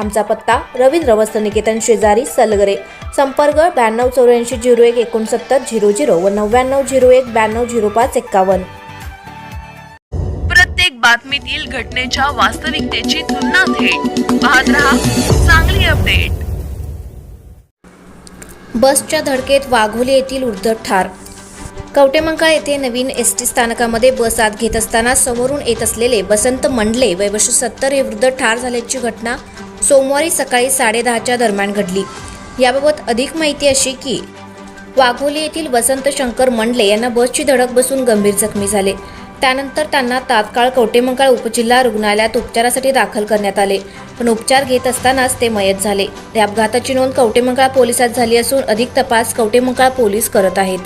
आमचा पत्ता रवींद्र वस्त्र निकेतन शेजारी सलगरे. संपर्क ब्याण्णव चौऱ्याऐंशी झिरो एक एकोणसत्तर झिरो झिरो व नव्याण्णव झिरो एक ब्याण्णव झिरो पाच एक्कावन्न. प्रत्येक बातमीतील घटनेच्या वास्तविकतेची तुलना थेट. पाहत रहा चांगली अपडेट. बसच्या धडकेत वाघोली येथील उर्धट ठार. कवटेमंकाळ येथे नवीन एस टी स्थानकामध्ये बस आत घेत असताना समोरून येत असलेले बसंत मंडले वय वर्ष सत्तर हे वृद्ध ठार झाल्याची घटना सोमवारी सकाळी साडेदहाच्या दरम्यान घडली. याबाबत अधिक माहिती अशी की वाघोली येथील वसंत शंकर मंडले यांना बसची धडक बसून गंभीर जखमी झाले. त्यानंतर त्यांना तात्काळ कवटेमंकाळ उपजिल्हा रुग्णालयात उपचारासाठी दाखल करण्यात आले पण उपचार घेत असतानाच ते मयत झाले. या अपघाताची नोंद कवटेमंकाळ पोलिसात झाली असून अधिक तपास कवटेमंकाळ पोलीस करत आहेत.